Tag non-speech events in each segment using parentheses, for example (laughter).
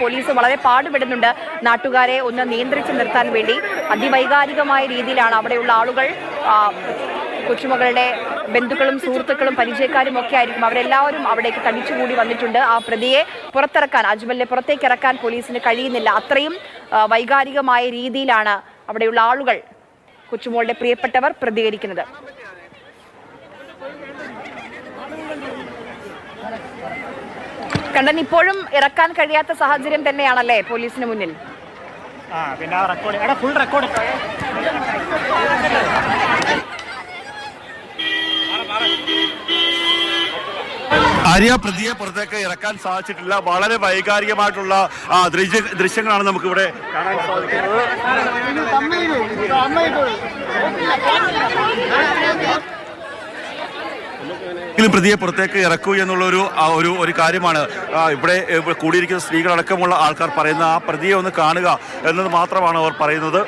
Police വളരെ പാടുപെടുന്നുണ്ട്. നാട്ടുകാരെ ഒന്ന് നിയന്ത്രിച്ചു നിർത്താൻ വേണ്ടി അതിവൈകാരികമായ രീതിയിലാണ് അവിടെയുള്ള ആളുകൾ കൊച്ചുമകളുടെ ബന്ധുക്കളും സുഹൃത്തുക്കളും പരിചയക്കാരും ഒക്കെ ആയിരിക്കും. അവരെല്ലാവരും അവിടേക്ക് തടിച്ചുകൂടി വന്നിട്ടുണ്ട്. ആ പ്രതിയെ പുറത്തിറക്കാൻ അജ്മലിനെ പുറത്തേക്ക് ഇറക്കാൻ പോലീസിന് കഴിയുന്നില്ല. അത്രയും വൈകാരികമായ രീതിയിലാണ് അവിടെയുള്ള ആളുകൾ കൊച്ചുമോളുടെ പ്രിയപ്പെട്ടവർ പ്രതികരിക്കുന്നത്. കണ്ടൻ ഇപ്പോഴും ഇറക്കാൻ കഴിയാത്ത സാഹചര്യം തന്നെയാണല്ലേ പോലീസിന് മുന്നിൽ? ആ പിന്നെ റെക്കോർഡ് എടാ ഫുൾ റെക്കോർഡ് ആര്യ പ്രതിയെ പുറത്തേക്ക് ഇറക്കാൻ സാധിച്ചിട്ടില്ല. വളരെ വൈകാരികമായിട്ടുള്ള ദൃശ്യ ദൃശ്യങ്ങളാണ് നമുക്കിവിടെ കാണാൻ സാധിക്കുന്നത്. എങ്കിലും പ്രതിയെ പുറത്തേക്ക് ഇറക്കൂ എന്നുള്ളൊരു ഒരു ഒരു കാര്യമാണ്. ഇവിടെ കൂടിയിരിക്കുന്ന സ്ത്രീകളടക്കമുള്ള ആൾക്കാർ പറയുന്ന ആ പ്രതിയെ ഒന്ന് കാണുക എന്നത് മാത്രമാണ് അവർ പറയുന്നത്.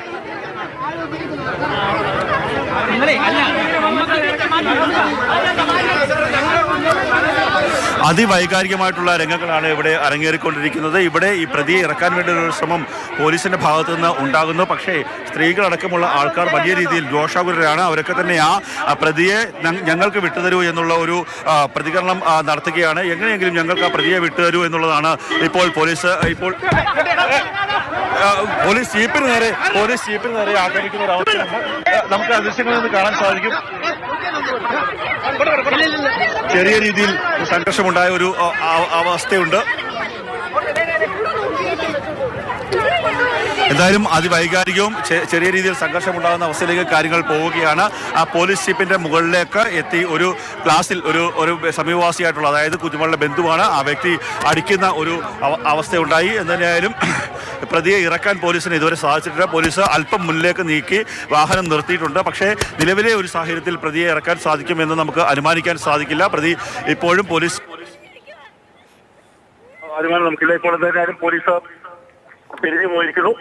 അതിവൈകാരികമായിട്ടുള്ള രംഗങ്ങളാണ് ഇവിടെ അരങ്ങേറിക്കൊണ്ടിരിക്കുന്നത്. ഇവിടെ ഈ പ്രതിയെ ഇറക്കാൻ വേണ്ടി ഒരു ശ്രമം പോലീസിന്റെ ഭാഗത്തു നിന്ന് ഉണ്ടാകുന്നു. പക്ഷേ സ്ത്രീകളടക്കമുള്ള ആൾക്കാർ വലിയ രീതിയിൽ രോഷാകുലരാണ്. അവരൊക്കെ തന്നെ ആ പ്രതിയെ ഞങ്ങൾക്ക് വിട്ടുതരൂ എന്നുള്ള ഒരു പ്രതികരണം നടത്തുകയാണ്. എങ്ങനെയെങ്കിലും ഞങ്ങൾക്ക് ആ പ്രതിയെ വിട്ടുതരൂ എന്നുള്ളതാണ് ഇപ്പോൾ പോലീസ് ഇപ്പോൾ പോലീസ് ജീപ്പിന് നേരെ പോലീസ് ജീപ്പിന് നേരെ ആക്രമിക്കുന്ന ഒരു അവസ്ഥയാണ് നമുക്ക് അദൃശ്യങ്ങളിൽ ദൃശ്യങ്ങളിൽ നിന്ന് കാണാൻ സാധിക്കും. ചെറിയ രീതിയിൽ സംഘർഷമുണ്ടായ ഒരു അവസ്ഥയുണ്ട്. എന്തായാലും അതിവൈകാരികവും ചെറിയ രീതിയിൽ സംഘർഷമുണ്ടാകുന്ന അവസ്ഥയിലേക്ക് കാര്യങ്ങൾ പോവുകയാണ്. ആ പോലീസ് ജീപ്പിന്റെ മുകളിലേക്ക് എത്തി ഒരു ക്ലാസ്സിൽ ഒരു ഒരു സമീപവാസിയായിട്ടുള്ള അതായത് കുഞ്ഞുമകളുടെ ബന്ധുവാണ് ആ വ്യക്തി അടിക്കുന്ന ഒരു അവ- അവസ്ഥയുണ്ടായി. എന്തായാലും (clears throat) പ്രതിയെ ഇറക്കാൻ പോലീസിന് ഇതുവരെ സാധിച്ചിട്ടില്ല. പോലീസ് അല്പം മുന്നിലേക്ക് നീക്കി വാഹനം നിർത്തിയിട്ടുണ്ട്. പക്ഷേ നിലവിലെ ഒരു സാഹചര്യത്തിൽ പ്രതിയെ ഇറക്കാൻ സാധിക്കുമെന്ന് നമുക്ക് അനുമാനിക്കാൻ സാധിക്കില്ല. പ്രതി ഇപ്പോഴും പോലീസ് അനുമാനം നമുക്കില്ല ഇപ്പോൾ എന്തായാലും പോലീസ് പിരിഞ്ഞു പോയിരിക്കുന്നു.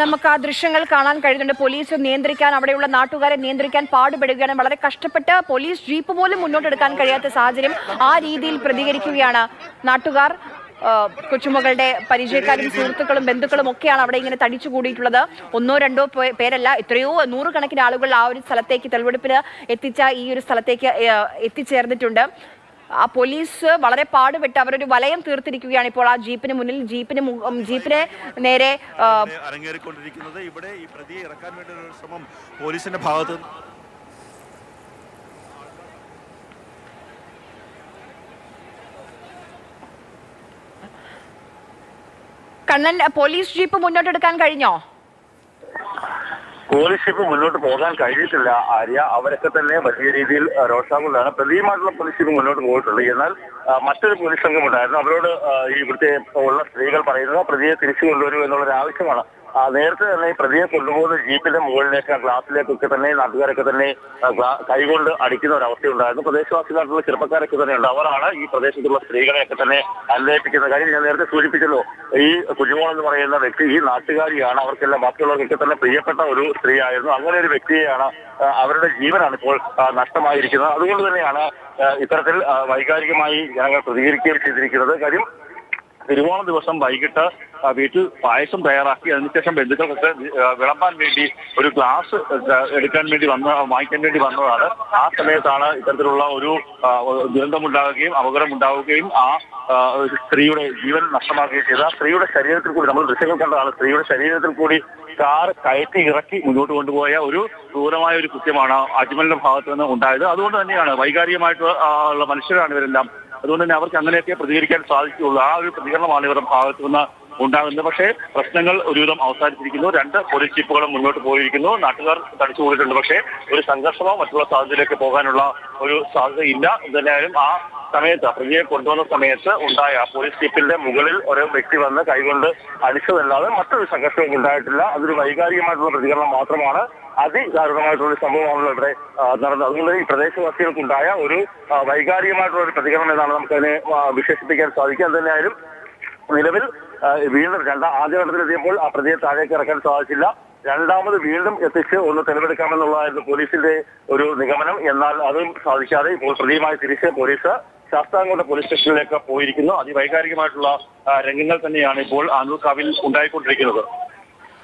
നമുക്ക് ആ ദൃശ്യങ്ങൾ കാണാൻ കഴിയുന്നുണ്ട്. പോലീസ് നിയന്ത്രിക്കാൻ അവിടെയുള്ള നാട്ടുകാരെ നിയന്ത്രിക്കാൻ പാടുപെടുകയാണ്. വളരെ കഷ്ടപ്പെട്ട് പോലീസ് ജീപ്പ് പോലും മുന്നോട്ടെടുക്കാൻ കഴിയാത്ത സാഹചര്യം ആ രീതിയിൽ പ്രതികരിക്കുകയാണ്. നാട്ടുകാർ കൊച്ചുമകളുടെ പരിചയക്കാരും സുഹൃത്തുക്കളും ബന്ധുക്കളും ഒക്കെയാണ് അവിടെ ഇങ്ങനെ തടിച്ചു കൂടിയിട്ടുള്ളത്. ഒന്നോ രണ്ടോ പേരല്ല എത്രയോ നൂറുകണക്കിന് ആളുകൾ ആ ഒരു സ്ഥലത്തേക്ക് തെളിവെടുപ്പിന് എത്തിച്ച ഈ ഒരു സ്ഥലത്തേക്ക് എത്തിച്ചേർന്നിട്ടുണ്ട്. ആ പോലീസ് വളരെ പാടുപെട്ട് അവരൊരു വലയം തീർത്തിരിക്കുകയാണ് ഇപ്പോൾ ആ ജീപ്പിന് മുന്നിൽ. ജീപ്പിന് ജീപ്പിനെ നേരെ അരങ്ങേറിക്കൊണ്ടിരിക്കുന്നത്. ഇവിടെ ഈ പ്രതിയെ ഇറക്കാൻ വേണ്ടി ഒരു ശ്രമം പോലീസിന്റെ ഭാഗത്ത് കണ്ണൻ പോലീസ് ജീപ്പ് മുന്നോട്ടെടുക്കാൻ കഴിഞ്ഞോ? പോലീസ് ഷിപ്പ് മുന്നോട്ട് പോകാൻ കഴിഞ്ഞിട്ടില്ല. ആര്യ അവരൊക്കെ തന്നെ വലിയ രീതിയിൽ രോഷാകുള്ളതാണ് പ്രതിയുമായിട്ടുള്ള പോലീസിപ്പ് മുന്നോട്ട് പോയിട്ടുള്ളൂ എന്നാൽ മറ്റൊരു പോലീസ് സംഘം ഉണ്ടായിരുന്നു. അവരോട് ഈ ഇവിടുത്തെ ഉള്ള സ്ത്രീകൾ പറയുന്നത് പ്രതിയെ തിരിച്ചു കൊണ്ടുവരൂ എന്നുള്ളൊരു ആവശ്യമാണ്. നേരത്തെ തന്നെ ഈ പ്രതിയെ കൊണ്ടുപോകുന്ന ജീപ്പിന്റെ മുകളിലേക്ക് ഗ്ലാസിലേക്കൊക്കെ തന്നെ നാട്ടുകാരൊക്കെ തന്നെ കൈകൊണ്ട് അടിക്കുന്ന ഒരു അവസ്ഥയുണ്ടായിരുന്നു പ്രദേശവാസികളായിട്ടുള്ള ചെറുപ്പക്കാരൊക്കെ തന്നെ ഉണ്ട്. അവരാണ് ഈ പ്രദേശത്തുള്ള സ്ത്രീകളെയൊക്കെ തന്നെ അന്വേഷിക്കുന്ന കാര്യം ഞാൻ നേരത്തെ സൂചിപ്പിച്ചല്ലോ. ഈ കുഞ്ഞുമോൾ എന്ന് പറയുന്ന വ്യക്തി ഈ നാട്ടുകാരിയാണ്. അവർക്കെല്ലാം ബാക്കിയുള്ളവർക്കൊക്കെ തന്നെ പ്രിയപ്പെട്ട ഒരു സ്ത്രീയായിരുന്നു. അങ്ങനെ ഒരു വ്യക്തിയെയാണ് അവരുടെ ജീവനാണ് ഇപ്പോൾ നഷ്ടമായിരിക്കുന്നത്. അതുകൊണ്ട് തന്നെയാണ് ഇത്തരത്തിൽ വൈകാരികമായി ജനങ്ങൾ പ്രതികരിക്കുകയും ചെയ്തിരിക്കുന്നത്. കാര്യം തിരുവോണ ദിവസം വൈകിട്ട് വീട്ടിൽ പായസം തയ്യാറാക്കി. അതിനുശേഷം ബന്ധുക്കൾക്കൊക്കെ വിളമ്പാൻ വേണ്ടി ഒരു ഗ്ലാസ് എടുക്കാൻ വേണ്ടി വന്ന വാങ്ങിക്കാൻ വേണ്ടി വന്നതാണ്. ആ സമയത്താണ് ഇത്തരത്തിലുള്ള ഒരു ദുരന്തമുണ്ടാകുകയും അപകടമുണ്ടാവുകയും ആ സ്ത്രീയുടെ ജീവൻ നഷ്ടമാക്കുകയും ചെയ്ത. സ്ത്രീയുടെ ശരീരത്തിൽ കൂടി നമ്മൾ ദൃശ്യങ്ങൾ കണ്ടതാണ് സ്ത്രീയുടെ ശരീരത്തിൽ കൂടി കാർ കയറ്റി ഇറക്കി മുന്നോട്ട് കൊണ്ടുപോയ ഒരു ക്രൂരമായ ഒരു കൃത്യമാണ് അജ്മലിന്റെ ഭാഗത്ത് നിന്ന് ഉണ്ടായത്. അതുകൊണ്ട് തന്നെയാണ് വൈകാരികമായിട്ട് ഉള്ള മനുഷ്യരാണ് ഇവരെല്ലാം അതുകൊണ്ട് തന്നെ അവർക്ക് അങ്ങനെയൊക്കെ പ്രതികരിക്കാൻ സാധിക്കുകയുള്ളൂ. ആ ഒരു പ്രതികരണമാണ് ഇവരുടെ ഭാഗത്തു നിന്ന് ഉണ്ടാകുന്നത്. പക്ഷേ പ്രശ്നങ്ങൾ ഒരുവിധം അവസാനിച്ചിരിക്കുന്നു. രണ്ട് പോലീസ് ജീപ്പുകളും മുന്നോട്ട് പോയിരിക്കുന്നു. നാട്ടുകാർ തടിച്ചു പോയിട്ടുണ്ട് പക്ഷേ ഒരു സംഘർഷമോ മറ്റുള്ള സാധ്യതയിലേക്ക് പോകാനുള്ള ഒരു സാധ്യതയില്ല. എന്തായാലും ആ സമയത്ത് പ്രതിയെ കൊണ്ടുവന്ന സമയത്ത് ഉണ്ടായ പോലീസ് ജീപ്പിന്റെ മുകളിൽ ഒരു വ്യക്തി വന്ന് കൈകൊണ്ട് അടിച്ചതല്ലാതെ മറ്റൊരു സംഘർഷവും ഉണ്ടായിട്ടില്ല. അതൊരു വൈകാരികമായിട്ടുള്ള പ്രതികരണം മാത്രമാണ്. അതിദാരുണമായിട്ടുള്ള സംഭവമാണല്ലോ ഇവിടെ നടന്നത്. അതുകൊണ്ട് ഈ പ്രദേശവാസികൾക്കുണ്ടായ ഒരു വൈകാരികമായിട്ടുള്ള ഒരു പ്രതികരണം എന്നാണ് നമുക്കതിനെ വിശേഷിപ്പിക്കാൻ സാധിക്കുക. തന്നെയായാലും നിലവിൽ വീണ്ടും രണ്ടാം ആദ്യഘട്ടത്തിലെത്തിയപ്പോൾ ആ പ്രതിയെ താഴേക്ക് ഇറക്കാൻ സാധിച്ചില്ല. രണ്ടാമത് വീണ്ടും എത്തിച്ച് ഒന്ന് തെളിവെടുക്കാമെന്നുള്ളതായിരുന്നു പോലീസിന്റെ ഒരു നിഗമനം. എന്നാൽ അതും സാധിക്കാതെ ഇപ്പോൾ പ്രതിയുമായി തിരിച്ച് പോലീസ് ശാസ്താംകോട്ട പോലീസ് സ്റ്റേഷനിലേക്ക് പോയിരിക്കുന്നു. അതിവൈകാരികമായിട്ടുള്ള രംഗങ്ങൾ തന്നെയാണ് ഇപ്പോൾ ആനൂർക്കാവിൽ ഉണ്ടായിക്കൊണ്ടിരിക്കുന്നത്.